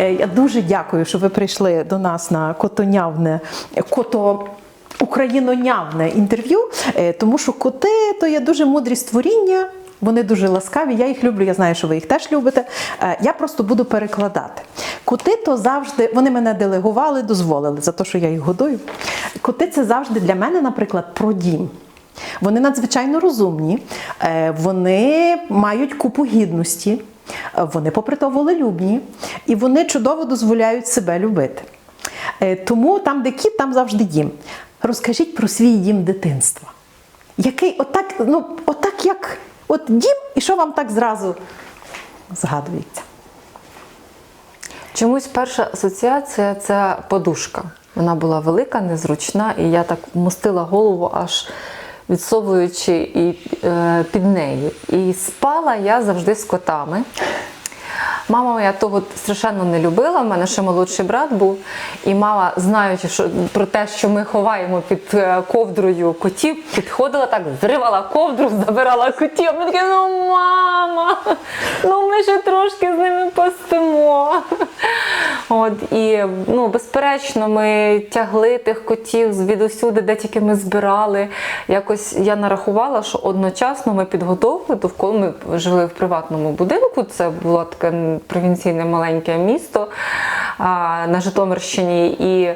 Е, Я дуже дякую, що ви прийшли до нас на котонявне кото. Українонявне інтерв'ю, е, тому що коти то є дуже мудрі створіння, вони дуже ласкаві. Я їх люблю, я знаю, що ви їх теж любите. Е, Я просто буду перекладати. Коти то завжди, вони мене делегували, дозволили за те, що я їх годую. Коти це завжди для мене, наприклад, про дім. Вони надзвичайно розумні, вони мають купу гідності, вони, попри то, волелюбні, і вони чудово дозволяють себе любити. Е, Тому там, де кіт, там завжди дім. Розкажіть про свій дім дитинства. Який отак, ну, отак як от дім, і що вам так зразу згадується? Чомусь перша асоціація це подушка. Вона була велика, незручна, і я так вмостила голову аж відсовуючи і, е, під неї. І спала я завжди з котами. Мама моя того страшенно не любила. У мене ще молодший брат був. І мама, знаючи що, про те, що ми ховаємо під е, ковдрою котів, підходила так, зривала ковдру, забирала котів. Ми такі, ну мама, ну ми ще трошки з ними поспимо. От, і ну, безперечно, ми тягли тих котів звідусюди, де тільки ми збирали. Якось я нарахувала, що одночасно ми підготовили довкола. Ми жили в приватному будинку. Це було таке провінційне маленьке місто на Житомирщині. І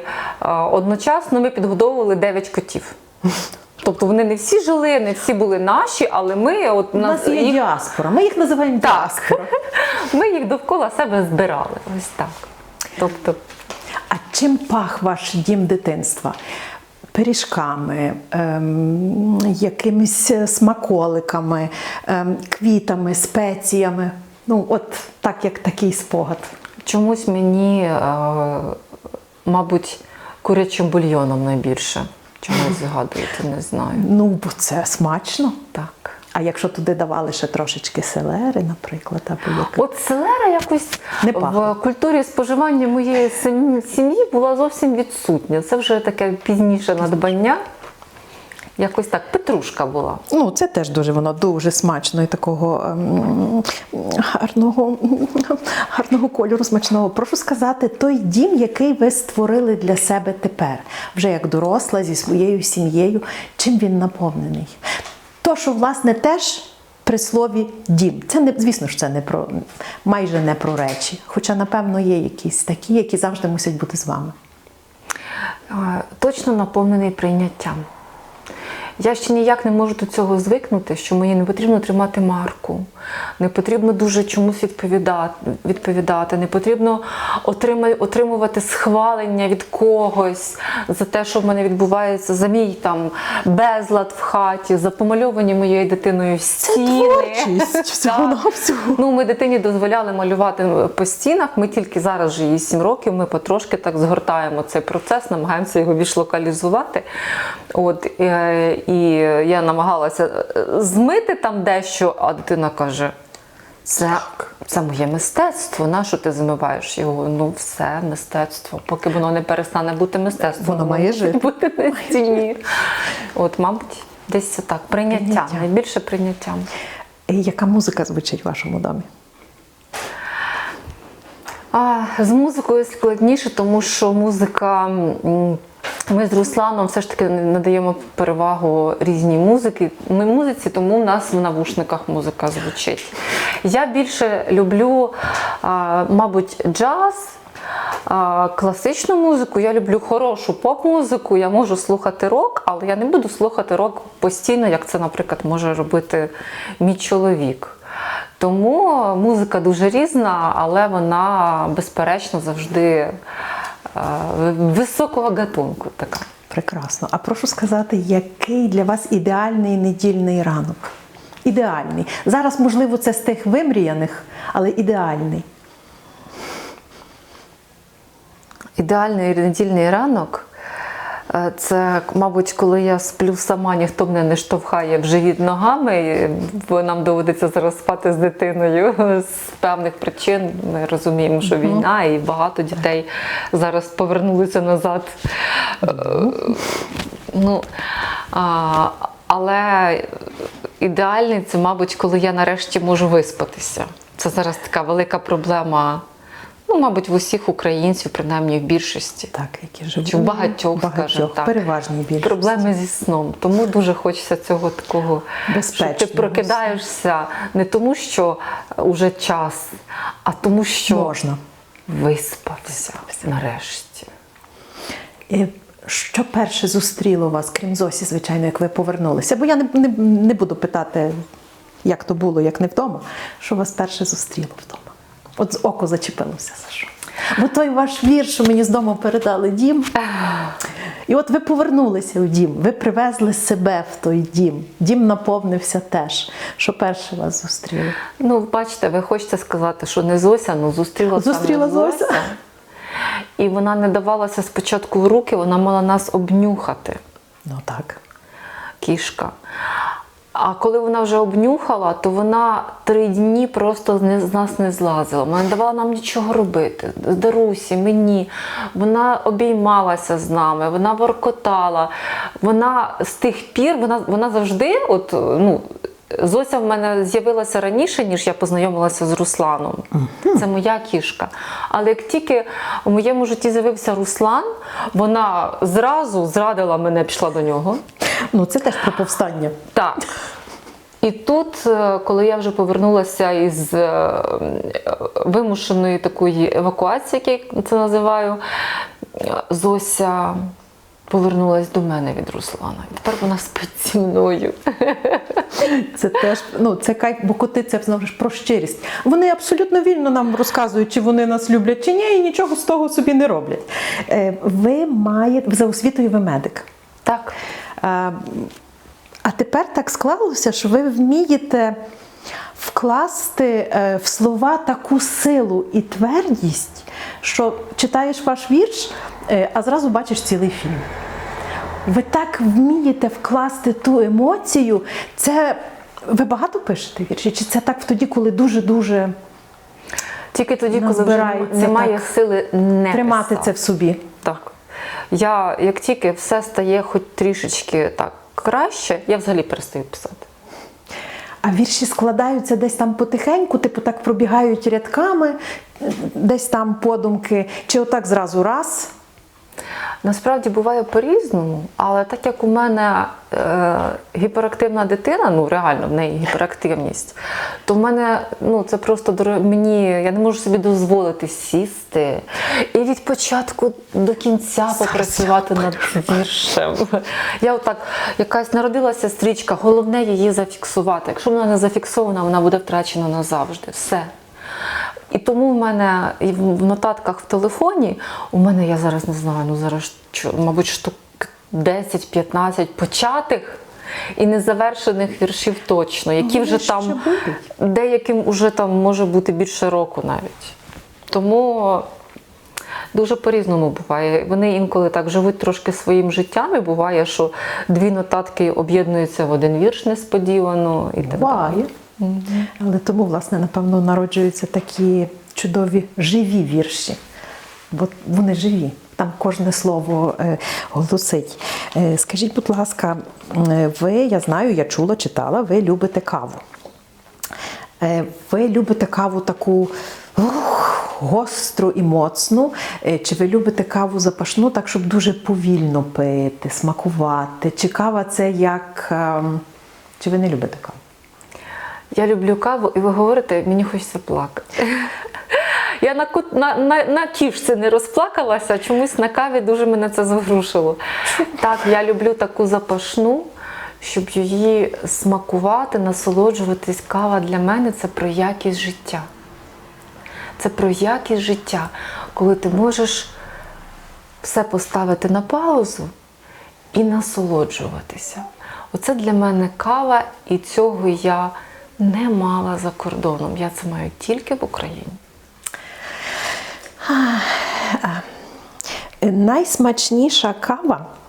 одночасно ми підготовили 9 котів. Тобто вони не всі жили, не всі були наші, але ми от У нас є їх- діаспора, ми їх називаємо Так. діаспора. ми їх довкола себе збирали. Ось так. Тобто, А чим пах ваш дім дитинства? Пиріжками, ем, якимись смаколиками, ем, квітами, спеціями. Ну, от так, як такий спогад. Чомусь мені, е, мабуть, курячим бульйоном найбільше. Чомусь згадуєте, не знаю. Ну, бо це смачно. Так. А якщо туди давали ще трошечки селери, наприклад, або яке. От селера якось Не пахло. в культурі споживання моєї сім'ї була зовсім відсутня. Це вже таке пізніше надбання. Якось так, петрушка була. Ну, це теж дуже воно дуже смачно і такого ем, гарного, гарного кольору, смачного. Прошу сказати, той дім, який ви створили для себе тепер, вже як доросла зі своєю сім'єю, чим він наповнений? То, що, власне, теж при слові дім. Це не звісно ж, це не про майже не про речі. Хоча, напевно, є якісь такі, які завжди мусять бути з вами. Е, Точно наповнений прийняттям. Я ще ніяк не можу до цього звикнути, що мені не потрібно тримати марку, не потрібно дуже чомусь відповідати, відповідати не потрібно отримувати схвалення від когось за те, що в мене відбувається, за мій там безлад в хаті, за помальовані моєю дитиною стіни. творчість всього-навсього. Ну, ми дитині дозволяли малювати по стінах. Ми тільки зараз вже їй 7 років. Ми потрошки так згортаємо цей процес, намагаємося його більш локалізувати. От е, і я намагалася е, змити там дещо, а дитина каже. Це, це моє мистецтво. На що ти змиваєш його? Ну, все мистецтво. Поки воно не перестане бути мистецтвом, Воно має жити. бути на стіні. От, мабуть, десь це так. Прийняття. Прийняття. Найбільше прийняттям. І Яка музика звучить в вашому домі? А, з музикою складніше, тому що музика. Ми з Русланом все ж таки надаємо перевагу різній музики. Ми музиці, тому в нас в навушниках музика звучить. Я більше люблю, мабуть, джаз. Класичну музику, я люблю хорошу поп-музику, я можу слухати рок, але я не буду слухати рок постійно, як це, наприклад, може робити мій чоловік. Тому музика дуже різна, але вона безперечно завжди високого гатунку така. Прекрасно. А прошу сказати, який для вас ідеальний недільний ранок? Ідеальний. Зараз, можливо, це з тих вимріяних, але ідеальний. Ідеальний недільний ранок це, мабуть, коли я сплю сама, ніхто мене не штовхає в живіт ногами, бо нам доводиться зараз спати з дитиною з певних причин. Ми розуміємо, що війна і багато дітей зараз повернулися назад. Е, Ну, а, але ідеальний це, мабуть, коли я нарешті можу виспатися. Це зараз така велика проблема. Ну, мабуть, в усіх українців, принаймні в більшості. Так, які живуть. Чи в багатьох, багатьох скажімо так. переважній більшості. Проблеми зі сном. Тому дуже хочеться цього такого, що ти прокидаєшся не тому, що вже час, а тому, що Можна. виспався нарешті. Е, Що перше зустріло вас, крім Зосі, звичайно, як ви повернулися? Бо я не, не, не буду питати, як то було, як не вдома. Що вас перше зустріло вдома? От з око зачепилося за? Бо той ваш вірш, що мені з дому передали дім. І от ви повернулися у дім, ви привезли себе в той дім. Дім наповнився теж. Що перше вас зустріло? Ну, бачите, ви хочете сказати, що не Зося, ну зустріла, Зустріла саме Зося. І вона не давалася спочатку в руки, вона мала нас обнюхати. Ну так. кішка. А коли вона вже обнюхала, то вона три дні просто з нас не злазила. Вона не давала нам нічого робити. Дарусі, мені. Вона обіймалася з нами, вона воркотала. Вона з тих пір, вона, вона завжди, от, ну, Зося в мене з'явилася раніше, ніж я познайомилася з Русланом. Це моя кішка. Але як тільки у моєму житті з'явився Руслан, вона зразу зрадила мене, пішла до нього. Ну це теж про повстання. Так. І тут, е, коли я вже повернулася із е, вимушеної такої евакуації, як я це називаю, Зося повернулась до мене від Руслана. І тепер вона спить зі мною. Це теж ну це кайф, бо коти це знову ж про щирість. Вони абсолютно вільно нам розказують, чи вони нас люблять, чи ні, і нічого з того собі не роблять. Е, Ви маєте за освітою ви медик. Так. А, а тепер так склалося, що ви вмієте вкласти е, в слова таку силу і твердість, що читаєш ваш вірш, е, а зразу бачиш цілий фільм. Ви так вмієте вкласти ту емоцію. Це ви багато пишете вірші? Чи це так тоді, коли дуже-дуже Тільки тоді, коли вже немає так. сили не тримати писати. це в собі? Так. Я, як тільки все стає хоч трішечки так краще, я взагалі перестаю писати. А вірші складаються десь там потихеньку, типу так пробігають рядками, десь там подумки, чи отак зразу раз. Насправді буває по-різному, але так як у мене е, гіперактивна дитина, ну реально в неї гіперактивність, то в мене ну це просто мені я не можу собі дозволити сісти і від початку до кінця попрацювати над віршем. Я отак, якась народилася стрічка, головне її зафіксувати. Якщо вона не зафіксована, вона буде втрачена назавжди. Все. І тому в мене і в нотатках в телефоні, у мене я зараз не знаю, ну зараз що, мабуть, штук 10-15 початих і незавершених віршів точно, які вже ще там деяким уже там може бути більше року навіть. Тому дуже по-різному буває. Вони інколи так живуть трошки своїм життям, і буває, що дві нотатки об'єднуються в один вірш несподівано і так далі. Буває. Але тому, власне, напевно, народжуються такі чудові живі вірші. Бо вони живі. Там кожне слово е, голосить. Е, скажіть, будь ласка, е, ви, я знаю, я чула, читала, ви любите каву. Ви любите каву таку ух, гостру і моцну, чи ви любите каву запашну, так, щоб дуже повільно пити, смакувати? Чи кава це як. ем, Чи ви не любите каву? Я люблю каву, і ви говорите, мені хочеться плакати. Я на, на, на, на кішці не розплакалася, чомусь на каві дуже мене це зворушило. Так, я люблю таку запашну, щоб її смакувати, насолоджуватись. Кава для мене це про якість життя. Це про якість життя, коли ти можеш все поставити на паузу і насолоджуватися. Оце для мене кава, і цього я не мала за кордоном. Я це маю тільки в Україні. Найсмачніша кава Е, і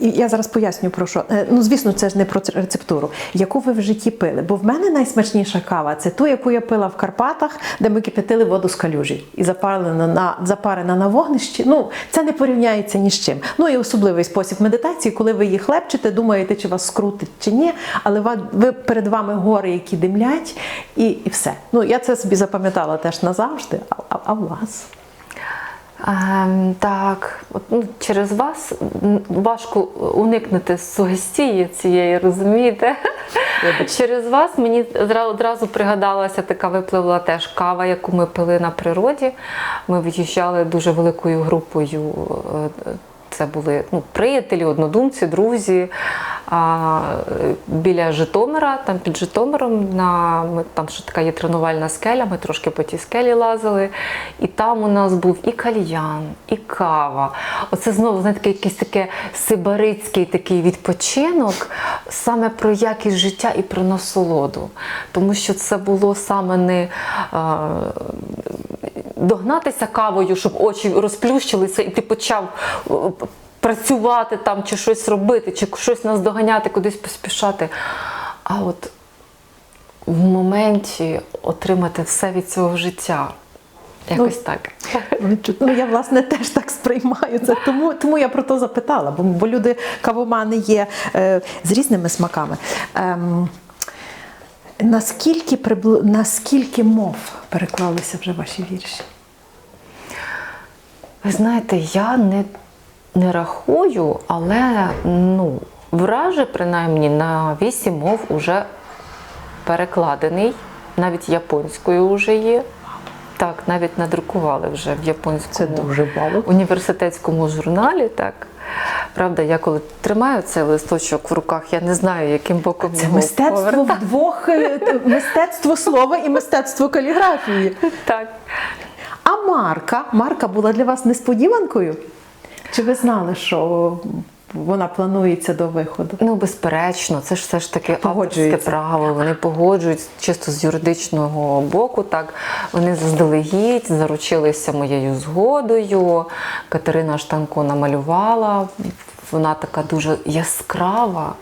Я зараз поясню про що. Е, Ну, звісно, це ж не про рецептуру. Яку ви в житті пили? Бо в мене найсмачніша кава це ту, яку я пила в Карпатах, де ми кипятили воду з калюжі і запарена на запарена на вогнищі. Ну, це не порівняється ні з чим. Ну і особливий спосіб медитації, коли ви їх лепчете, думаєте, чи вас скрутить чи ні. Але ви перед вами гори, які димлять, і, і все. Ну я це собі запам'ятала теж назавжди. А, а, а у вас? Ем, так, от, ну, через вас важко уникнути сугестії цієї, розумієте? Через вас мені одразу пригадалася така випливла теж кава, яку ми пили на природі. Ми виїжджали дуже великою групою. е, Це були ну, приятелі, однодумці, друзі. Біля Житомира, там під Житомиром, на, там ще така є тренувальна скеля, ми трошки по тій скелі лазили. І там у нас був і кальян, і кава. Оце знову, знаєте, якийсь таке сибарицький такий відпочинок, саме про якість життя і про насолоду. Тому що це було саме не. А, догнатися кавою, щоб очі розплющилися, і ти почав працювати там, чи щось робити, чи щось наздоганяти, кудись поспішати. А от в моменті отримати все від цього життя. Якось Ну, так. Ну, Ну, я власне теж так сприймаю це. Тому, тому я про то запитала, бо, бо люди кавомани є е, з різними смаками. Ем, наскільки, прибл... наскільки мов переклалися вже ваші вірші? Ви знаєте, я не, не рахую, але ну, враже, принаймні, на вісім мов уже перекладений, навіть японською вже є. Так, навіть надрукували вже в японському Це дуже університетському журналі. Так. Правда, я коли тримаю цей листочок в руках, я не знаю, яким боком Це його мистецтво повертати. вдвох, е, мистецтво слова і мистецтво каліграфії. Так. А Марка, Марка була для вас несподіванкою? Чи ви знали, що вона планується до виходу? Ну, безперечно, це ж все ж таки авторське право. Вони погоджують чисто з юридичного боку. Так вони заздалегідь заручилися моєю згодою. Катерина Штанко намалювала. Вона така дуже яскрава,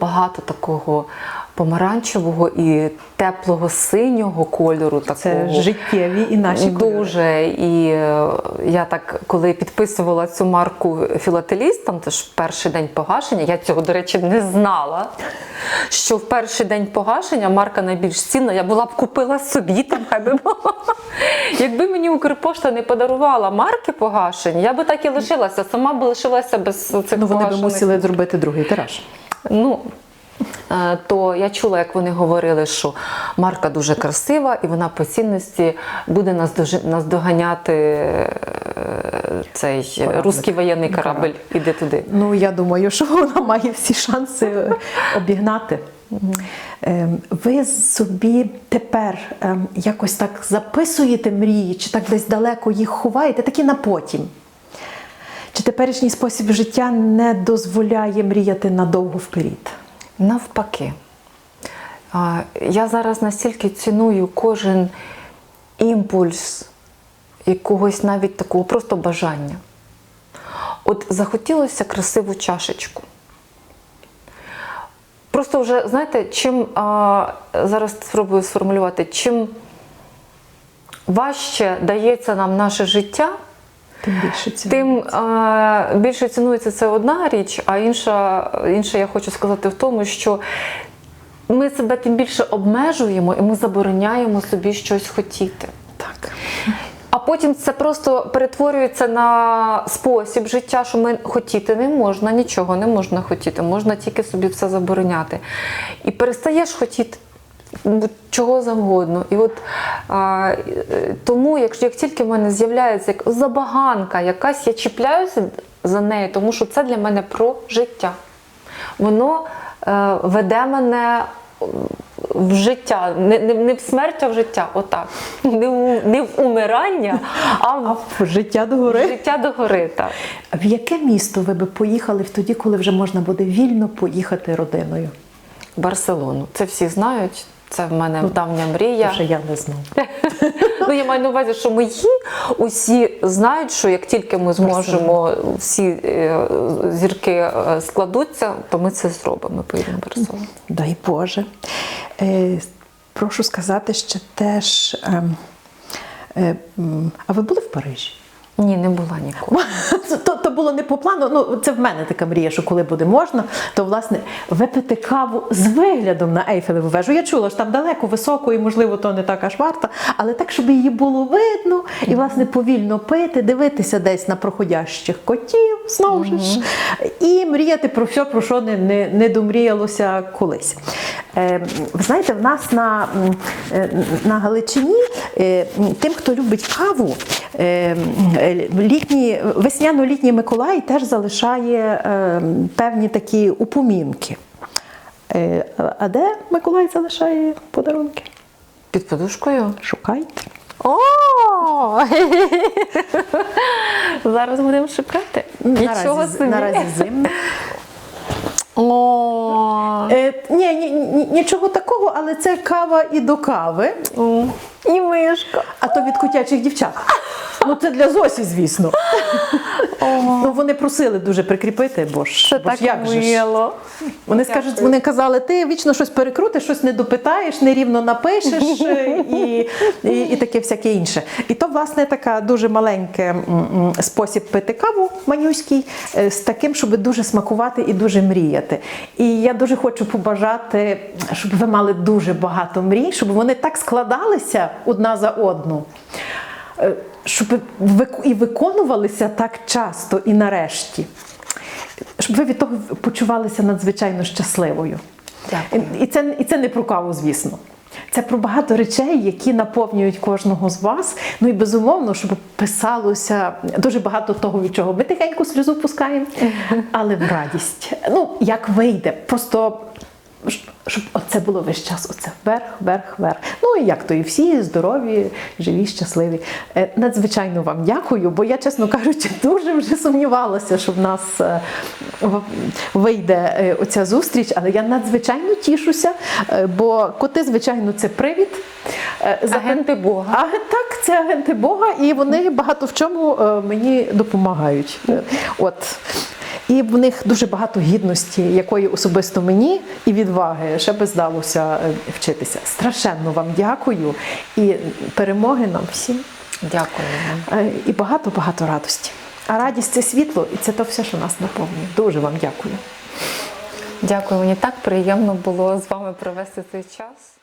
багато такого помаранчевого і теплого синього кольору. Такого. Це життєві і наші кольори. Дуже. І е, я так, коли підписувала цю марку філателістам, це ж перший день погашення, я цього, до речі, не знала. Що в перший день погашення марка найбільш цінна, я була б купила собі там, хай би було. Якби мені Укрпошта не подарувала марки погашення, я би так і лишилася, сама б лишилася без цих Ну, вони би мусили зробити другий тираж. Ну, то я чула, як вони говорили, що марка дуже красива і вона по цінності буде наздоганяти е, цей русський воєнний корабль. Іде туди. Ну, я думаю, що вона має всі шанси е, обігнати. Ем, Ви собі тепер ем, якось так записуєте мрії, чи так десь далеко їх ховаєте, такі на потім. Чи теперішній спосіб життя не дозволяє мріяти надовго вперед? Навпаки. Я зараз настільки ціную кожен імпульс якогось навіть такого просто бажання. От захотілося красиву чашечку. Просто вже, знаєте, чим а, зараз спробую сформулювати, чим важче дається нам наше життя, Тим більше цього. Тим е, більше цінується це одна річ, а інша, інша я хочу сказати в тому, що ми себе тим більше обмежуємо і ми забороняємо собі щось хотіти. Так. А потім це просто перетворюється на спосіб життя, що ми хотіти не можна, нічого не можна хотіти, можна тільки собі все забороняти. І перестаєш хотіти чого завгодно. І от а, тому, якщо як тільки в мене з'являється як забаганка якась, я чіпляюся за нею, тому що це для мене про життя. Воно е, веде мене в життя, не, не, не в смерть, а в життя. Отак. Не в, не в умирання, а А в в життя до гори? життя догори. Так. В яке місто ви би поїхали в тоді, коли вже можна буде вільно поїхати родиною? Барселону. Це всі знають. Це в мене давня мрія. Вже я не знаю. Ну, я маю на увазі, що мої усі знають, що як тільки ми зможемо всі е, зірки е, складуться, то ми це зробимо. Поїдемо в Барселону. Дай Боже. Е, прошу сказати ще теж. ем, е, а ви були в Парижі? Ні, не була ніколи. То, то було не по плану. Ну, це в мене така мрія, що коли буде можна, то власне випити каву з виглядом на Ейфелеву вежу. Я чула, що там далеко, високо, і можливо, то не так аж варто, але так, щоб її було видно, і власне повільно пити, дивитися десь на проходящих котів, знову ж, і мріяти про все, про що не, не, не домріялося колись. Е, ви знаєте, в нас на, е, на Галичині е, тим, хто любить каву, е, літній, весняно-літній Миколай теж залишає е, певні такі упомінки. Е, а де Миколай залишає подарунки? Під подушкою? Шукайте. О! Зараз будемо шукати. Нічого собі. наразі зимно. О! Е, ні, ні, ні, нічого такого, але це кава і до кави, І мишка. а то від котячих дівчат. Ну, це для Зосі, звісно. Ну, вони просили дуже прикріпити, бо ж, Це бо ж так як же ж. мило. Вони скажуть, вони казали, ти вічно щось перекрутиш, щось не допитаєш, нерівно напишеш і, і, і таке всяке інше. І то, власне, така дуже маленький спосіб пити каву манюський, е, з таким, щоб дуже смакувати і дуже мріяти. І я дуже хочу побажати, щоб ви мали дуже багато мрій, щоб вони так складалися одна за одну. е, Щоб і виконувалися так часто і нарешті щоб ви від того почувалися надзвичайно щасливою. Дякую. І це, і це не про каву, звісно. Це про багато речей, які наповнюють кожного з вас. Ну і безумовно, щоб писалося дуже багато того, від чого ми тихенько сльозу пускаємо, але в радість. Ну, як вийде, просто. Щоб оце було весь час, оце вверх, вверх, вверх. Ну і як то, і всі здорові, живі, щасливі. Е, Надзвичайно вам дякую, бо я, чесно кажучи, дуже вже сумнівалася, що в нас е, вийде е, оця зустріч, але я надзвичайно тішуся, бо коти, звичайно, це привід. Агенти Бога. а так, це агенти Бога, і вони багато в чому мені допомагають. От. І в них дуже багато гідності, якої особисто мені і відваги ще би здалося е, вчитися. Страшенно вам дякую і перемоги нам всім. Дякую вам. Е, І багато-багато радості. А радість це світло, і це то все, що нас наповнює. Дуже вам дякую. Дякую, мені так приємно було з вами провести цей час.